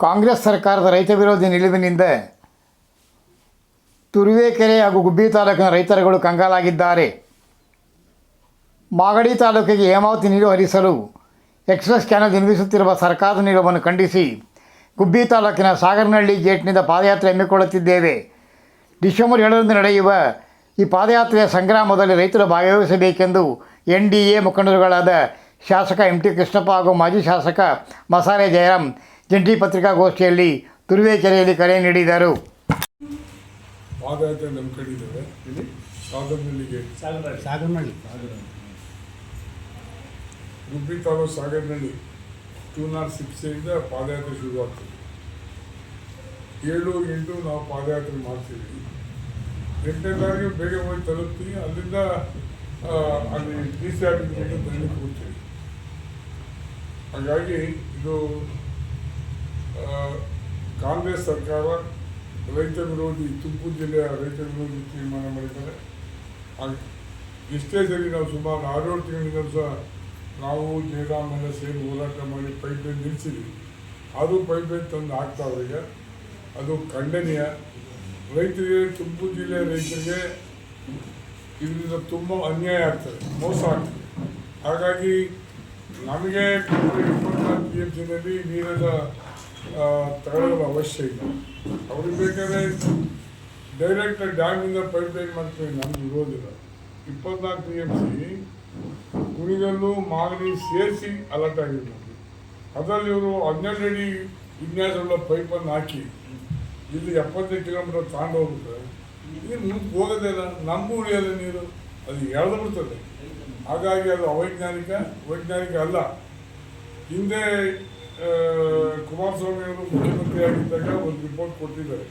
ಕಾಂಗ್ರೆಸ್ ಸರ್ಕಾರದ ರೈತ ವಿರೋಧಿ ನಿಲುವಿನಿಂದ ತುರುವೇಕೆರೆ ಹಾಗೂ ಗುಬ್ಬಿ ತಾಲೂಕಿನ ರೈತರುಗಳು ಕಂಗಾಲಾಗಿದ್ದಾರೆ. ಮಾಗಡಿ ತಾಲೂಕಿಗೆ ಹೇಮಾವತಿ ನೀರು ಹರಿಸಲು ಎಕ್ಸ್ಪ್ರೆಸ್ ಕ್ಯಾನಲ್ ನಿರ್ಮಿಸುತ್ತಿರುವ ಸರ್ಕಾರದ ನಿಲುವನ್ನು ಖಂಡಿಸಿ ಗುಬ್ಬಿ ತಾಲೂಕಿನ ಸಾಗರನಹಳ್ಳಿ ಗೇಟ್ನಿಂದ ಪಾದಯಾತ್ರೆ ಹಮ್ಮಿಕೊಳ್ಳುತ್ತಿದ್ದೇವೆ. ಡಿಸೆಂಬರ್ ಏಳರಂದು ನಡೆಯುವ ಈ ಪಾದಯಾತ್ರೆಯ ಸಂಗ್ರಾಮದಲ್ಲಿ ರೈತರು ಭಾಗವಹಿಸಬೇಕೆಂದು ಎನ್ ಡಿ ಎ ಮುಖಂಡರುಗಳಾದ ಶಾಸಕ ಎಂ ಟಿ ಕೃಷ್ಣಪ್ಪ ಹಾಗೂ ಮಾಜಿ ಶಾಸಕ ಮಸಾಲೆ ಜಯರಾಮ್ ಜಂಟಿ ಪತ್ರಿಕಾಗೋಷ್ಠಿಯಲ್ಲಿ ತುರುವೇಕೆರೆಯಲ್ಲಿ ಕರೆ ನೀಡಿದರು. ಪಾದಯಾತ್ರೆ ಇದ್ದಾವೆ ಇಲ್ಲಿ ಸಾಗರನಹಳ್ಳಿಗೆ ಸಾಗರನಹಳ್ಳಿ ಗುಬ್ಬಿ ತಾಲೂಕು ಸಾಗರನಹಳ್ಳಿ ಟೂ ನಾಟ್ ಸಿಕ್ಸಿಂದ ಪಾದಯಾತ್ರೆ ಶುರುವಾಗ್ತದೆ. ಏಳು ಎಂಟು ನಾವು ಪಾದಯಾತ್ರೆ ಮಾಡ್ತೀವಿ. ಎಂಟನೇ ತಾರೀಕು ಬೇಗ ಹೋಗಿ ತಲುಪ್ತೀವಿ. ಅಲ್ಲಿಂದ ಅಲ್ಲಿ ಡಿ ಸಿ ಆಫೀಸ್ ಹೋಗ್ತೀವಿ ಹಾಗಾಗಿ ಇದು ಕಾಂಗ್ರೆಸ್ ಸರ್ಕಾರ ರೈತ ವಿರೋಧಿ, ತುಮಕೂರು ಜಿಲ್ಲೆಯ ರೈತ ವಿರೋಧಿ ತೀರ್ಮಾನ ಮಾಡಿದ್ದಾರೆ. ಇಷ್ಟೇ ಸರಿ ನಾವು ಸುಮಾರು ಆರೇಳು ತಿಂಗಳಿಂದ ಸಹ ನಾವು ಜಯರಾಮ್ ಮನೆ ಸೇರಿ ಹೋರಾಟ ಮಾಡಿ ಪೈಪ್ ಲೈನ್ ನಿಲ್ಲಿಸಿದ್ವಿ ಅದು ಪೈಪ್ ಲೈನ್ ತಂದು ಅವರಿಗೆ ಅದು ಖಂಡನೀಯ. ರೈತರಿಗೆ ತುಮಕೂರು ಜಿಲ್ಲೆಯ ರೈತರಿಗೆ ಇದರಿಂದ ತುಂಬ ಅನ್ಯಾಯ ಆಗ್ತದೆ, ಮೋಸ ಆಗ್ತದೆ. ಹಾಗಾಗಿ ನಮಗೆ ಇಪ್ಪತ್ನಾಲ್ಕು ಪಿ ಎಂ ಸಿನಲ್ಲಿ ನೀರಿನ ತಗೊಳ್ಳೋದು ಅವಶ್ಯ ಇಲ್ಲ. ಅವ್ರಿಗೆ ಬೇಕಾದ್ರೆ ಡೈರೆಕ್ಟ್ ಡ್ಯಾಮಿಂದ ಪೈಪ್ ಲೈನ್ ಮಾಡ್ತೀವಿ, ನಮ್ಗೆ ಇರೋದಿಲ್ಲ. ಇಪ್ಪತ್ನಾಲ್ಕು T M C Kunigal Magadi ಸೇರಿಸಿ ಅಲರ್ಟ್ ಆಗಿರ್ಬೋದು. ಅದರಲ್ಲಿ ಇವರು ಹನ್ನೆರಡು ಅಡಿ ವಿನ್ಯಾಸವುಳ್ಳ ಪೈಪನ್ನು ಹಾಕಿ ಇಲ್ಲಿ ಎಪ್ಪತ್ತೈದು ಕಿಲೋಮೀಟರ್ ತಗೊಂಡು ಹೋಗುತ್ತೆ. ನೀರು ಮುಂದೆ ಹೋಗೋದೇ ಇಲ್ಲ. ನಮಗೂ ಉಳಿಯೋಲ್ಲ ನೀರು ಅದು ಎಳೆದು ಬಿಡ್ತದೆ. ಹಾಗಾಗಿ ಅದು ಅವೈಜ್ಞಾನಿಕ, ವೈಜ್ಞಾನಿಕ ಅಲ್ಲ. ಹಿಂದೆ ಕುಮಾರಸ್ವಾಮಿ ಅವರು ಮುಖ್ಯಮಂತ್ರಿ ಆಗಿದ್ದಾಗ ಒಂದು ರಿಪೋರ್ಟ್ ಕೊಟ್ಟಿದ್ದಾರೆ